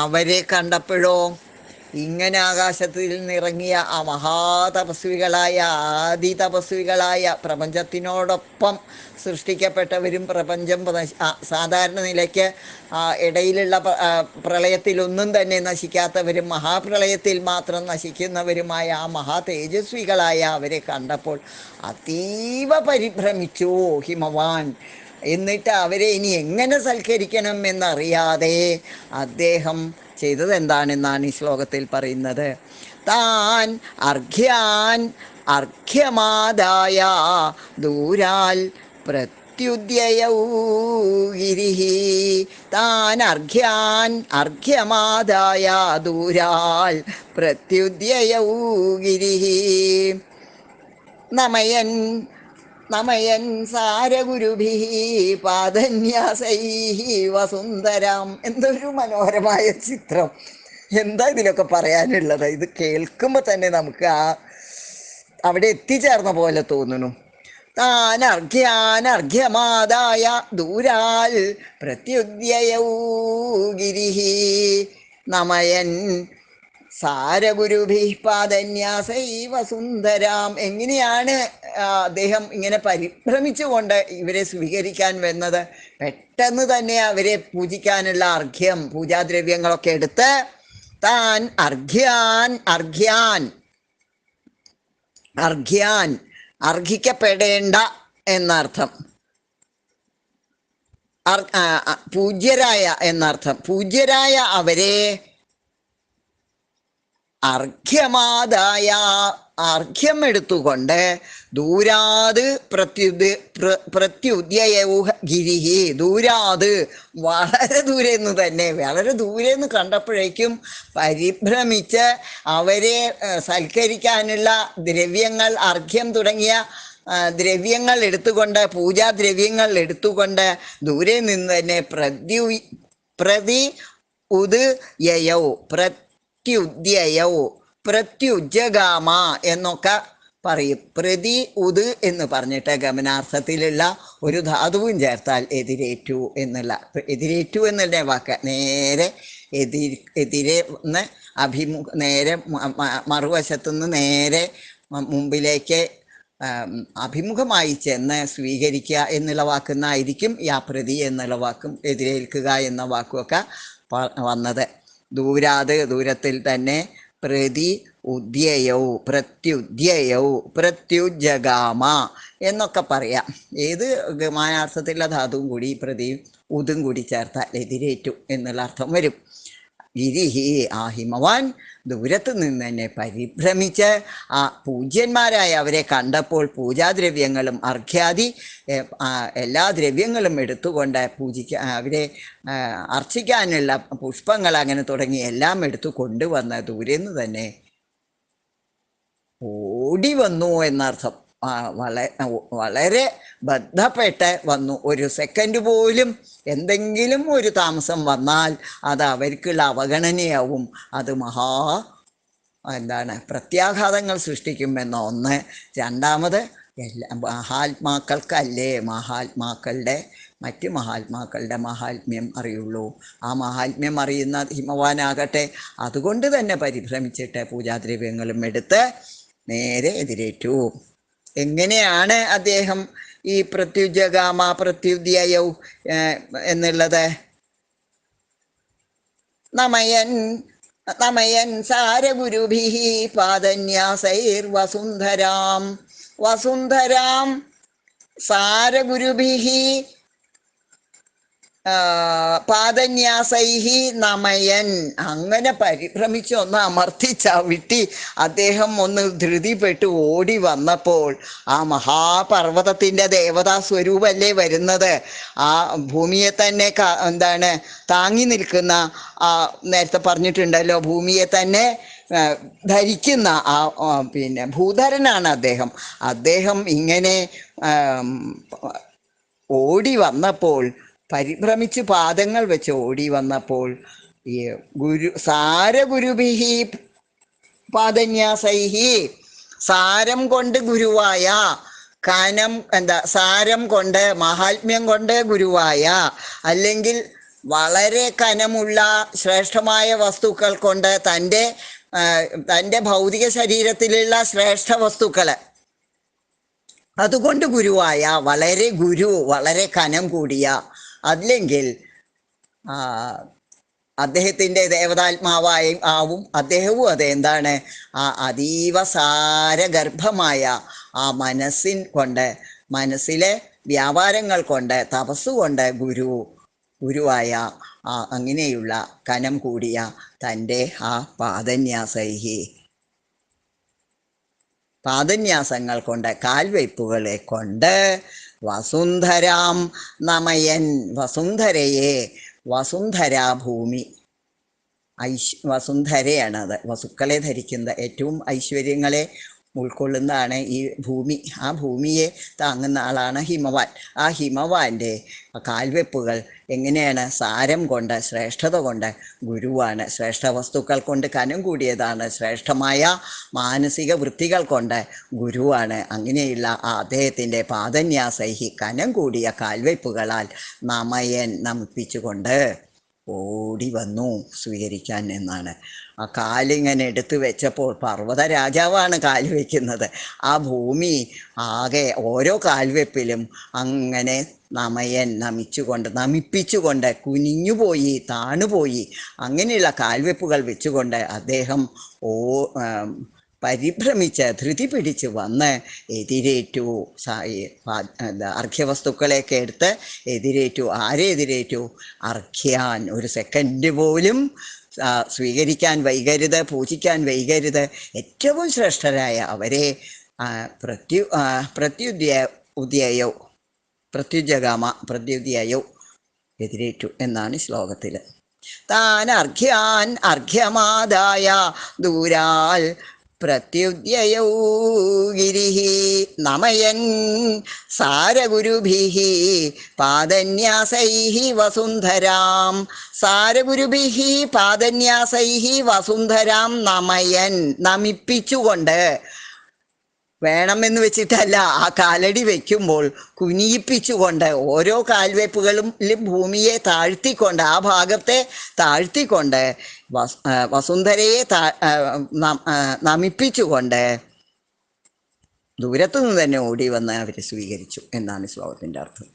അവരെ കണ്ടപ്പോഴോ ഇങ്ങനെ ആകാശത്തിൽ നിറങ്ങിയ ആ മഹാതപസ്വികളായ ആദി തപസ്വികളായ പ്രപഞ്ചത്തിനോടൊപ്പം സൃഷ്ടിക്കപ്പെട്ടവരും പ്രപഞ്ചം സാധാരണ നിലയ്ക്ക് ഇടയിലുള്ള പ്രളയത്തിലൊന്നും തന്നെ നശിക്കാത്തവരും മഹാപ്രളയത്തിൽ മാത്രം നശിക്കുന്നവരുമായ ആ മഹാ തേജസ്വികളായ അവരെ കണ്ടപ്പോൾ അതീവ പരിഭ്രമിച്ചു. ഹിമവാൻ. എന്നിട്ട് അവരെ ഇനി എങ്ങനെ സൽക്കരിക്കണം എന്നറിയാതെ അദ്ദേഹം ചെയ്തത് എന്താണെന്നാണ് ഈ ശ്ലോകത്തിൽ പറയുന്നത്. താൻ അർഘ്യാൻ അർഘ്യമാതായ ദൂരാൽ പ്രത്യുദ്യയൗഗിരി താൻ അർഘ്യാൻ അർഘ്യമാതായ ദൂരാൽ പ്രത്യുദ്യയൗഗിരി നമയൻ നമയൻ സാരഗുരുഭി പാദന്യാസൈ വസുന്ധരാം. എന്തൊരു മനോഹരമായ ചിത്രം. എന്താ ഇതിലൊക്കെ പറയാനുള്ളത്? ഇത് കേൾക്കുമ്പോൾ തന്നെ നമുക്ക് ആ അവിടെ എത്തിച്ചേർന്ന പോലെ തോന്നുന്നു. താനർഘ്യാനർഘ്യമാതായ ദൂരാൽ പ്രത്യുദ്യയൗ ഗിരിഹി. നമയൻ സാരഗുരുഭി പാദന്യാസൈവ സുന്ദരാം എങ്ങനെയാണ് അദ്ദേഹം ഇങ്ങനെ പരിഭ്രമിച്ചുകൊണ്ട് ഇവരെ സ്വീകരിക്കാൻ വന്നത്? പെട്ടെന്ന് തന്നെ അവരെ പൂജിക്കാനുള്ള അർഘ്യം പൂജാദ്രവ്യങ്ങളൊക്കെ എടുത്ത് താൻ അർഘ്യാൻ അർഘ്യാൻ അർഘ്യാൻ അർഹിക്കപ്പെടേണ്ട എന്നർത്ഥം. പൂജ്യരായ എന്നർത്ഥം. പൂജ്യരായ അവരെ അർഘ്യമാതായ അർഘ്യം എടുത്തുകൊണ്ട് ദൂരാത് പ്രത്യുദ് പ്രത്യുദ്യൂഹ ഗിരിഹി. ദൂരാത് വളരെ ദൂരെ നിന്ന് തന്നെ വളരെ ദൂരെ നിന്ന് കണ്ടപ്പോഴേക്കും പരിഭ്രമിച്ച് അവരെ സൽക്കരിക്കാനുള്ള ദ്രവ്യങ്ങൾ അർഘ്യം തുടങ്ങിയ ദ്രവ്യങ്ങൾ എടുത്തുകൊണ്ട് പൂജാദ്രവ്യങ്ങൾ എടുത്തുകൊണ്ട് ദൂരെ നിന്ന് തന്നെ പ്രത്യു പ്രതി ഉത് യയൗ പ്രത്യുദ്യയൗ പ്രത്യുജഗാമ എന്നൊക്കെ പറയും. പ്രതി ഉത് എന്ന് പറഞ്ഞിട്ട് ഗമനാർത്ഥത്തിലുള്ള ഒരു ധാതുവും ചേർത്താൽ എതിരേറ്റു എന്നുള്ള. എതിരേറ്റു എന്നുള്ള വാക്ക് നേരെ എതിർ എതിരെ നിന്ന് അഭിമുഖ നേരെ മറുവശത്തുനിന്ന് നേരെ മുമ്പിലേക്ക് അഭിമുഖമായി ചെന്ന് സ്വീകരിക്കുക എന്നുള്ള വാക്കുന്നായിരിക്കും യാപ്രതി എന്നുള്ള വാക്കും എതിരേൽക്കുക എന്ന വാക്കുമൊക്കെ വന്നത്. ദൂരാത് ദൂരത്തിൽ തന്നെ പ്രതി ഉദ്യയൗ പ്രത്യുദ്യയൗ പ്രത്യുജഗാമ എന്നൊക്കെ പറയാം. ഏത് ഗമാനാർത്ഥത്തിലുള്ള ധാതുവും കൂടി പ്രതിയും ഉതും കൂടി ചേർത്താൽ എതിരേറ്റു എന്നുള്ള അർത്ഥം വരും. ഗിരിഹി ആ ഹിമവാൻ ദൂരത്ത് നിന്ന് തന്നെ പരിഭ്രമിച്ച് ആ പൂജ്യന്മാരായ അവരെ കണ്ടപ്പോൾ പൂജാദ്രവ്യങ്ങളും അർഘ്യാദി എല്ലാ ദ്രവ്യങ്ങളും എടുത്തുകൊണ്ട് പൂജിക്ക അവരെ അർച്ചിക്കാനുള്ള പുഷ്പങ്ങൾ അങ്ങനെ തുടങ്ങി എല്ലാം എടുത്തു കൊണ്ടുവന്ന് ദൂരെ നിന്ന് തന്നെ ഓടി വന്നു എന്നർത്ഥം. വളരെ ബന്ധപ്പെട്ട് വന്നു. ഒരു സെക്കൻഡ് പോലും എന്തെങ്കിലും ഒരു താമസം വന്നാൽ അത് അവർക്കുള്ള അവഗണനയാവും. അത് മഹാ എന്താണ് പ്രത്യാഘാതങ്ങൾ സൃഷ്ടിക്കുമെന്ന. ഒന്ന്. രണ്ടാമത് എല്ലാ മഹാത്മാക്കൾക്കല്ലേ മഹാത്മാക്കളുടെ മറ്റ് മഹാത്മാക്കളുടെ മഹാത്മ്യം അറിയുള്ളൂ. ആ മഹാത്മ്യം അറിയുന്ന ഹിമവാനാകട്ടെ. അതുകൊണ്ട് തന്നെ പരിഭ്രമിച്ചിട്ട് പൂജാദ്രവ്യങ്ങളും എടുത്ത് നേരെ എതിരേറ്റു. എങ്ങനെയാണ് അദ്ദേഹം ഈ പ്രത്യുജഗാമ പ്രത്യുദ്യയൗ എന്നുള്ളത്? നമയൻ നമയൻ സാരഗുരുഭി പാദന്യാസൈർ വസുന്ധരാം വസുന്ധരാം സാരഗുരുഭി പാദന്യാസൈഹി നമയൻ. അങ്ങനെ പരിഭ്രമിച്ച് ഒന്ന് അമർത്തി ചവിട്ടി അദ്ദേഹം ഒന്ന് ധൃതിപ്പെട്ട് ഓടി വന്നപ്പോൾ ആ മഹാപർവതത്തിന്റെ ദേവതാ സ്വരൂപല്ലേ വരുന്നത്? ആ ഭൂമിയെ തന്നെ എന്താണ് താങ്ങി നിൽക്കുന്ന ആ നേരത്തെ പറഞ്ഞിട്ടുണ്ടല്ലോ ഭൂമിയെ തന്നെ ധരിക്കുന്ന ആ, പിന്നെ ഭൂധരനാണ് അദ്ദേഹം. അദ്ദേഹം ഇങ്ങനെ ഓടി വന്നപ്പോൾ പരിഭ്രമിച്ച് പാദങ്ങൾ വെച്ച് ഓടി വന്നപ്പോൾ ഈ ഗുരു സാരഗുരുഭിഹി പാദന്യാസൈഹി സാരം കൊണ്ട് ഗുരുവായ കനം എന്താ സാരം കൊണ്ട് മഹാത്മ്യം കൊണ്ട് ഗുരുവായ അല്ലെങ്കിൽ വളരെ കനമുള്ള ശ്രേഷ്ഠമായ വസ്തുക്കൾ കൊണ്ട് തന്റെ തന്റെ ഭൗതിക ശരീരത്തിലുള്ള ശ്രേഷ്ഠ വസ്തുക്കൾ. അതുകൊണ്ട് ഗുരുവായ വളരെ ഗുരു വളരെ കനം കൂടിയ അല്ലെങ്കിൽ അദ്ദേഹത്തിന്റെ ദേവതാത്മാവായി ആവും അദ്ദേഹവും അത് എന്താണ്? ആ അതീവ സാരഗർഭമായ ആ മനസ്സിൻ കൊണ്ട് മനസ്സിലെ വ്യാപാരങ്ങൾ കൊണ്ട് തപസ് കൊണ്ട് ഗുരു ഗുരുവായ ആ അങ്ങനെയുള്ള കനം കൂടിയ തന്റെ ആ പാദന്യാസൈഹി. പാദന്യാസങ്ങൾ കൊണ്ട് കാൽവയ്പ്പുകളെ കൊണ്ട് വസുന്ധരാം നമയൻ വസുന്ധരയെ വസുന്ധരാ ഭൂമി. ഐശ് വസുന്ധരയാണത്. വസുക്കളെ ധരിക്കുന്ന ഏറ്റവും ഐശ്വര്യങ്ങളെ ഉൾക്കൊള്ളുന്നതാണ് ഈ ഭൂമി. ആ ഭൂമിയെ താങ്ങുന്ന ആളാണ് ഹിമവാൻ. ആ ഹിമവാന്റെ കാൽവെപ്പുകൾ എങ്ങനെയാണ്? സാരം കൊണ്ട് ശ്രേഷ്ഠത കൊണ്ട് ഗുരുവാണ്. ശ്രേഷ്ഠ വസ്തുക്കൾ കൊണ്ട് കനം കൂടിയതാണ്. ശ്രേഷ്ഠമായ മാനസിക വൃത്തികൾ കൊണ്ട് ഗുരുവാണ്. അങ്ങനെയുള്ള ആ അദ്ദേഹത്തിന്റെ പാദന്യാസൈഹി കനം കൂടിയ കാൽവെപ്പുകളാൽ നമയൻ നമിപ്പിച്ചുകൊണ്ട് ഓടി വന്നു സ്വീകരിക്കാൻ എന്നാണ്. ആ കാലിങ്ങനെ എടുത്തു വെച്ചപ്പോൾ പർവത രാജാവാണ് കാൽ വയ്ക്കുന്നത് ആ ഭൂമി ആകെ ഓരോ കാൽവെപ്പിലും അങ്ങനെ നമയൻ നമിച്ചുകൊണ്ട് നമിപ്പിച്ചുകൊണ്ട് കുനിഞ്ഞുപോയി താണുപോയി. അങ്ങനെയുള്ള കാൽവെപ്പുകൾ വെച്ചുകൊണ്ട് അദ്ദേഹം ഓ പരിഭ്രമിച്ച് ധൃതി പിടിച്ച് വന്ന് എതിരേറ്റു. അർഘ്യവസ്തുക്കളെയൊക്കെ എടുത്ത് എതിരേറ്റു. ആരെ എതിരേറ്റു? അർഘ്യാൻ. ഒരു സെക്കൻഡ് പോലും സ്വീകരിക്കാൻ വൈകരുത് പൂജിക്കാൻ വൈകരുത്. ഏറ്റവും ശ്രേഷ്ഠരായ അവരെ പ്രത്യു പ്രത്യുദ്യ ഉദ്യയോ പ്രത്യുജഗാമ പ്രത്യുദ്യയോ എതിരേറ്റു എന്നാണ് ശ്ലോകത്തിൽ താൻ അർഘ്യാൻ അർഘ്യമാതായ ദൂരാൽ പ്രത്യുദ്യയൗ ഗിരിഃ നമയൻ സാരഗുരുഭിः പാദന്യാസൈः വസുന്ധരാം. സാരഗുരുഭിः പാദന്യാസൈः വസുന്ധരാം നമയൻ നമിപ്പിച്ചുകൊണ്ട് വേണമെന്ന് വെച്ചിട്ടല്ല ആ കാലടി വെക്കുമ്പോൾ കുനിയിപ്പിച്ചുകൊണ്ട് ഓരോ കാൽവെപ്പുകളും ഭൂമിയെ താഴ്ത്തിക്കൊണ്ട് ആ ഭാഗത്തെ താഴ്ത്തിക്കൊണ്ട് വസ് വസുന്ധരയെ നമിപ്പിച്ചുകൊണ്ട് ദൂരത്തു നിന്ന് തന്നെ ഓടി വന്ന് അവരെ സ്വീകരിച്ചു എന്നാണ് ശ്ലോകത്തിന്റെ അർത്ഥം.